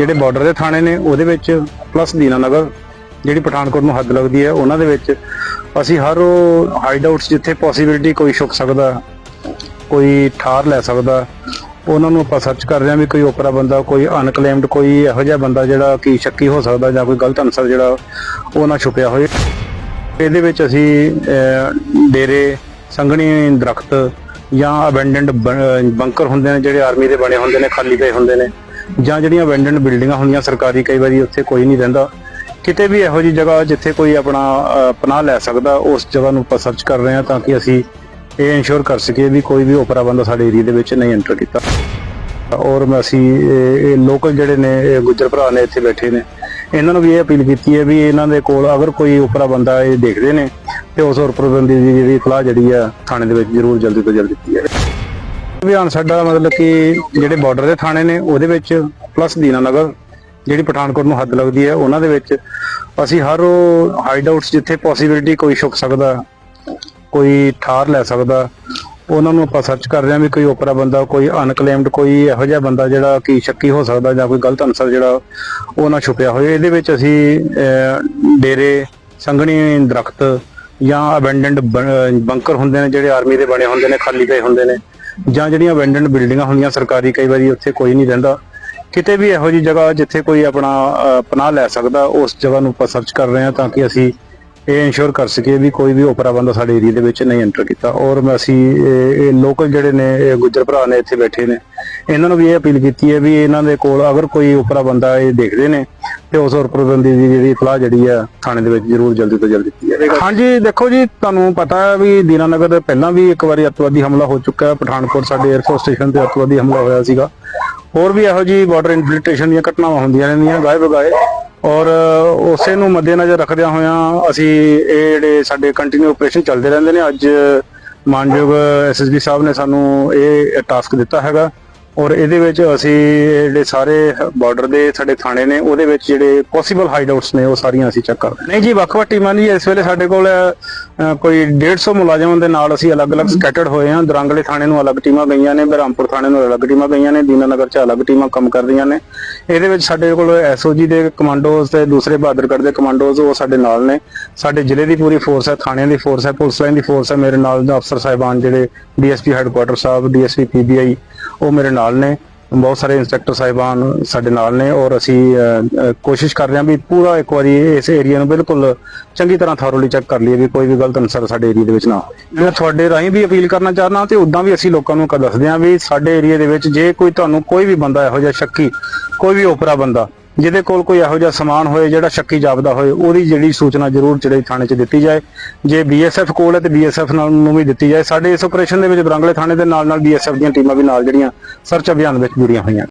ਜਿਹੜੇ ਬਾਰਡਰ ਦੇ ਥਾਣੇ ਨੇ, ਉਹਦੇ ਵਿੱਚ ਪਲੱਸ ਦੀਨਾਨਗਰ ਜਿਹੜੀ ਪਠਾਨਕੋਟ ਨੂੰ ਹੱਦ ਲੱਗਦੀ ਹੈ, ਉਹਨਾਂ ਦੇ ਵਿੱਚ ਅਸੀਂ ਹਰ ਉਹ ਹਾਈਡ ਆਊਟਸ ਜਿੱਥੇ ਪੋਸਿਬਿਲਿਟੀ ਕੋਈ ਛੁਪ ਸਕਦਾ, ਕੋਈ ਠਾਰ ਲੈ ਸਕਦਾ, ਉਹਨਾਂ ਨੂੰ ਆਪਾਂ ਸਰਚ ਕਰ ਰਹੇ ਹਾਂ ਵੀ ਕੋਈ ਓਪਰਾ ਬੰਦਾ, ਕੋਈ ਅਨਕਲੇਮਡ ਕੋਈ ਇਹੋ ਜਿਹਾ ਬੰਦਾ ਜਿਹੜਾ ਕਿ ਸ਼ੱਕੀ ਹੋ ਸਕਦਾ ਜਾਂ ਕੋਈ ਗਲਤ ਅਨਸਰ ਜਿਹੜਾ, ਉਹ ਨਾ ਛੁਪਿਆ ਹੋਏ। ਇਹਦੇ ਵਿੱਚ ਅਸੀਂ ਡੇਰੇ, ਸੰਘਣੀ ਦਰਖਤ ਜਾਂ ਅਬੈਂਡਨਡ ਬੰਕਰ ਹੁੰਦੇ ਨੇ, ਜਿਹੜੇ ਆਰਮੀ ਦੇ ਬਣੇ ਹੁੰਦੇ ਨੇ, ਖਾਲੀ ਪਏ ਹੁੰਦੇ ਨੇ। ਜਾਂ ਜਿਹੜੀਆਂ ਅਬੈਂਡਨਡ ਬਿਲਡਿੰਗਾਂ ਹੁੰਦੀਆਂ ਸਰਕਾਰੀ ਕਈ ਵਾਰੀ ਉੱਥੇ ਕੋਈ ਨਹੀਂ ਰਹਿੰਦਾ। ਕਿਤੇ ਵੀ ਇਹੋ ਜਿਹੀ ਜਗ੍ਹਾ ਜਿੱਥੇ ਕੋਈ ਆਪਣਾ ਪਨਾਹ ਲੈ ਸਕਦਾ, ਉਸ ਜਗ੍ਹਾ ਨੂੰ ਆਪਾਂ ਸਰਚ ਕਰ ਰਹੇ ਹਾਂ ਤਾਂ ਕਿ ਅਸੀਂ ਇਹ ਇਨਸ਼ੋਰ ਕਰ ਸਕੀਏ ਵੀ ਕੋਈ ਵੀ ਓਪਰਾ ਬੰਦਾ ਸਾਡੇ ਏਰੀਆ ਦੇ ਵਿੱਚ ਨਹੀਂ ਐਂਟਰ ਕੀਤਾ। ਔਰ ਅਸੀਂ, ਇਹ ਲੋਕਲ ਜਿਹੜੇ ਨੇ ਗੁੱਜਰ ਭਰਾ ਨੇ ਇੱਥੇ ਬੈਠੇ ਨੇ, ਇਹਨਾਂ ਨੂੰ ਵੀ ਇਹ ਅਪੀਲ ਕੀਤੀ ਹੈ ਵੀ ਇਹਨਾਂ ਦੇ ਕੋਲ ਅਗਰ ਕੋਈ ਉਪਰਾ ਬੰਦਾ ਇਹ ਦੇਖਦੇ ਨੇ ਤੇ ਉਸ ਉਪਰ ਬੰਦੇ ਦੀ ਜਿਹੜੀ ਇਤਲਾਹ ਜਿਹੜੀ ਆ ਥਾਣੇ ਦੇ ਵਿੱਚ ਜ਼ਰੂਰ ਜਲਦੀ ਤੋਂ ਜਲਦੀ ਦਿੱਤੀ ਜਾਵੇ। ਅਭਿਆਨ ਸਾਡਾ ਮਤਲਬ ਕਿ ਜਿਹੜੇ ਬਾਰਡਰ ਦੇ ਥਾਣੇ ਨੇ, ਉਹਦੇ ਵਿੱਚ ਪਲੱਸ ਦੀਨਾਨਗਰ, ਜਿਹੜੀ ਪਠਾਨਕੋਟ ਨੂੰ ਹੱਦ ਲੱਗਦੀ ਹੈ, ਉਹਨਾਂ ਦੇ ਵਿੱਚ ਅਸੀਂ ਹਰ ਹਾਈਡ ਆਊਟਸ ਜਿੱਥੇ ਪੋਸਿਬਿਲਿਟੀ ਕੋਈ ਛੁਪ ਸਕਦਾ, ਕੋਈ ਠਾਰ ਲੈ ਸਕਦਾ, ਉਹਨਾਂ ਨੂੰ ਆਪਾਂ ਸਰਚ ਕਰ ਰਹੇ ਹਾਂ ਵੀ ਕੋਈ ਓਪਰਾ ਬੰਦਾ, ਕੋਈ ਅਨਕਲੇਮਡ ਕੋਈ ਇਹੋ ਜਿਹਾ ਬੰਦਾ ਜਿਹੜਾ ਕਿ ਸ਼ੱਕੀ ਹੋ ਸਕਦਾ ਜਾਂ ਕੋਈ ਗਲਤ ਅਨਸਰ ਜਿਹੜਾ ਉਹ ਨਾ ਛੁਪਿਆ ਹੋਏ ਇਹਦੇ ਵਿੱਚ ਅਸੀਂ ਡੇਰੇ, ਸੰਘਣੀ ਦਰਖਤ ਜਾਂ ਅਬੈਂਡਨਡ ਬੰਕਰ ਹੁੰਦੇ ਨੇ, ਜਿਹੜੇ ਆਰਮੀ ਦੇ ਬਣੇ ਹੁੰਦੇ ਨੇ, ਖਾਲੀ ਪਏ ਹੁੰਦੇ ਨੇ। ਜਾਂ ਜਿਹੜੀਆਂ ਅਬੈਂਡਨਡ ਬਿਲਡਿੰਗਾਂ ਹੁੰਦੀਆਂ ਸਰਕਾਰੀ ਕਈ ਵਾਰੀ ਉੱਥੇ ਕੋਈ ਨਹੀਂ ਰਹਿੰਦਾ। ਕਿਤੇ ਵੀ ਇਹੋ ਜਿਹੀ ਜਗ੍ਹਾ ਜਿੱਥੇ ਕੋਈ ਆਪਣਾ ਅਹ, ਪਨਾਹ ਲੈ ਸਕਦਾ ਉਸ ਜਗ੍ਹਾ ਨੂੰ ਆਪਾਂ ਸਰਚ ਕਰ ਰਹੇ ਹਾਂ ਤਾਂ ਕਿ ਅਸੀਂ ਇਹ ਇਨਸ਼ੋਰ ਕਰ ਸਕੇ ਵੀ ਕੋਈ ਵੀ ਓਪਰਾ ਬੰਦਾ ਸਾਡੇ ਏਰੀਆ ਦੇ ਵਿੱਚ ਨਹੀਂ ਐਂਟਰ ਕੀਤਾ। ਔਰ ਅਸੀਂ, ਇਹ ਲੋਕਲ ਜਿਹੜੇ ਨੇ ਗੁੱਜਰ ਭਰਾ ਨੇ ਇੱਥੇ ਬੈਠੇ ਨੇ, ਇਹਨਾਂ ਨੂੰ ਵੀ ਇਹ ਅਪੀਲ ਕੀਤੀ ਹੈ ਵੀ ਇਹਨਾਂ ਦੇ ਕੋਲ ਅਗਰ ਕੋਈ ਓਪਰਾ ਬੰਦਾ ਇਹ ਦੇਖਦੇ ਨੇ, ਤੇ ਉਸ ਉਪਰ ਦੀ ਜਿਹੜੀ ਇਤਲਾਹ ਜਿਹੜੀ ਆ ਥਾਣੇ ਦੇ ਵਿੱਚ ਜ਼ਰੂਰ ਜਲਦੀ ਤੋਂ ਜਲਦੀ ਦਿੱਤੀ ਜਾਵੇ। ਹਾਂਜੀ, ਦੇਖੋ ਜੀ, ਤੁਹਾਨੂੰ ਪਤਾ ਹੈ ਵੀ ਦੀਨਾਨਗਰ ਦੇ ਪਹਿਲਾਂ ਵੀ ਇੱਕ ਵਾਰੀ ਅੱਤਵਾਦੀ ਹਮਲਾ ਹੋ ਚੁੱਕਾ ਹੈ। ਪਠਾਨਕੋਟ ਸਾਡੇ 에ਅਰਫੋਰਸ ਸਟੇਸ਼ਨ ਤੇ ਅੱਤਵਾਦੀ ਹਮਲਾ ਹੋਇਆ ਸੀਗਾ। ਹੋਰ ਵੀ ਇਹੋ ਜੀ ਬਾਰਡਰ ਇਨਫਿਲਟ੍ਰੇਸ਼ਨ ਦੀਆਂ ਘਟਨਾਵਾਂ ਹੁੰਦੀਆਂ ਰਹਿੰਦੀਆਂ ਗਾਏ ਬਗਾਏ ਔਰ ਉਸੇ ਨੂੰ ਮੱਦੇਨਜ਼ਰ ਰੱਖਦਿਆਂ ਹੋਇਆਂ ਅਸੀਂ ਇਹ ਜਿਹੜੇ ਸਾਡੇ ਕੰਟੀਨਿਊ ਆਪਰੇਸ਼ਨ ਚੱਲਦੇ ਰਹਿੰਦੇ ਨੇ। ਅੱਜ ਮਾਨਯੋਗ ਐਸਐਸਬੀ ਸਾਹਿਬ ਨੇ ਸਾਨੂੰ ਇਹ ਟਾਸਕ ਦਿੱਤਾ ਹੈਗਾ। ਔਰ ਇਹਦੇ ਵਿੱਚ ਅਸੀਂ ਜਿਹੜੇ ਸਾਰੇ ਬਾਰਡਰ ਦੇ ਸਾਡੇ ਥਾਣੇ ਨੇ ਉਹਦੇ ਵਿੱਚ ਜਿਹੜੇ ਪੋਸੀਬਲ ਹਾਈਡਆਊਟਸ ਨੇ ਉਹ ਸਾਰੀਆਂ ਅਸੀਂ ਚੈੱਕ ਕਰ ਰਹੇ ਨਹੀਂ ਜੀ ਵੱਖ-ਵੱਖ ਟੀਮਾਂ ਦੀ ਇਸ ਵੇਲੇ ਸਾਡੇ ਕੋਲ ਕੋਈ 150 ਮੁਲਾਜ਼ਮਾਂ ਦੇ ਨਾਲ ਅਸੀਂ ਅਲੱਗ-ਅਲੱਗ ਸਕੈਟਰਡ ਹੋਏ ਹਾਂ। ਦਰਾਂਗਲੇ ਥਾਣੇ ਨੂੰ ਅਲੱਗ ਟੀਮਾਂ ਗਈਆਂ ਨੇ ਬਹਿਰਾਮਪੁਰ ਥਾਣੇ ਨੂੰ ਅਲੱਗ ਟੀਮਾਂ ਗਈਆਂ ਨੇ ਦੀਨਾਨਗਰ 'ਚ ਅਲੱਗ ਟੀਮਾਂ ਕੰਮ ਕਰ ਰਹੀਆਂ ਨੇ। ਇਹਦੇ ਵਿੱਚ ਸਾਡੇ ਕੋਲ ਐਸਓਜੀ ਦੇ ਕਮਾਂਡੋਜ਼ ਤੇ ਦੂਸਰੇ ਬਹਾਦਰਗੜ੍ਹ ਦੇ ਕਮਾਂਡੋਜ਼ ਉਹ ਸਾਡੇ ਨਾਲ ਨੇ। ਸਾਡੇ ਜ਼ਿਲ੍ਹੇ ਦੀ ਪੂਰੀ ਫੋਰਸ ਹੈ ਥਾਣਿਆਂ ਦੀ ਫੋਰਸ ਹੈ ਪੁਲਿਸ ਲਾਈਨ ਦੀ ਫੋਰਸ ਹੈ। ਮੇਰੇ ਨਾਲ ਦੇ ਅਫਸਰ ਸਾਹਿਬਾਨ ਜਿਹੜੇ ਡੀਐਸਪੀ ਹੈੱਡਕੁਆਟਰ ਸਾਹਿਬ ਡੀਐਸਪੀ ਪੀਬੀਆਈ ਉਹ ਮੇਰੇ ਨਾਲ ਨੇ, ਬਹੁਤ ਸਾਰੇ ਇੰਸਪੈਕਟਰ ਸਾਹਿਬਾਨ ਸਾਡੇ ਨਾਲ ਨੇ ਔਰ ਅਸੀਂ ਕੋਸ਼ਿਸ਼ ਕਰ ਰਹੇ ਹਾਂ ਵੀ ਪੂਰਾ ਇੱਕ ਵਾਰੀ ਇਸ ਏਰੀਆ ਨੂੰ ਬਿਲਕੁਲ ਚੰਗੀ ਤਰ੍ਹਾਂ ਥੋਰਲੀ ਚੈੱਕ ਕਰ ਲਈਏ ਵੀ ਕੋਈ ਵੀ ਗਲਤ ਅਨਸਰ ਸਾਡੇ ਏਰੀਆ ਦੇ ਵਿੱਚ ਨਾ ਹੋਵੇ। ਮੈਂ ਤੁਹਾਡੇ ਰਾਹੀਂ ਵੀ ਅਪੀਲ ਕਰਨਾ ਚਾਹਨਾ ਤੇ ਉਦਾਂ ਵੀ ਅਸੀਂ ਲੋਕਾਂ ਨੂੰ ਕ ਦੱਸਦੇ ਹਾਂ ਵੀ ਸਾਡੇ ਏਰੀਆ ਦੇ ਵਿੱਚ ਜੇ ਕੋਈ ਤੁਹਾਨੂੰ ਕੋਈ ਵੀ ਬੰਦਾ ਇਹੋ ਜਿਹਾ ਸ਼ੱਕੀ, ਕੋਈ ਵੀ ਓਪਰਾ ਬੰਦਾ ਜਿਹਦੇ ਕੋਲ ਕੋਈ ਇਹੋ ਜਿਹਾ ਸਮਾਨ ਹੋਏ ਜਿਹੜਾ ਸ਼ੱਕੀ ਜਾਪਦਾ ਹੋਏ, ਉਹਦੀ ਜਿਹੜੀ ਸੂਚਨਾ ਜ਼ਰੂਰ ਜਿਹੜੇ ਥਾਣੇ 'ਚ ਦਿੱਤੀ ਜਾਏ। ਜੇ ਬੀਐਸਐਫ ਕੋਲ ਹੈ ਤੇ ਬੀਐਸਐਫ ਨਾਲ ਨੂੰ ਵੀ ਦਿੱਤੀ ਜਾਏ। ਸਾਡੇ ਇਸ ਆਪਰੇਸ਼ਨ ਦੇ ਵਿੱਚ ਬਰਾਂਗਲੇ ਥਾਣੇ ਦੇ ਨਾਲ ਨਾਲ ਬੀਐਸਐਫ ਦੀਆਂ ਟੀਮਾਂ ਵੀ ਨਾਲ ਜਿਹੜੀਆਂ ਸਰਚ ਅਭਿਆਨ ਵਿੱਚ ਜੁੜੀਆਂ ਹੋਈਆਂ।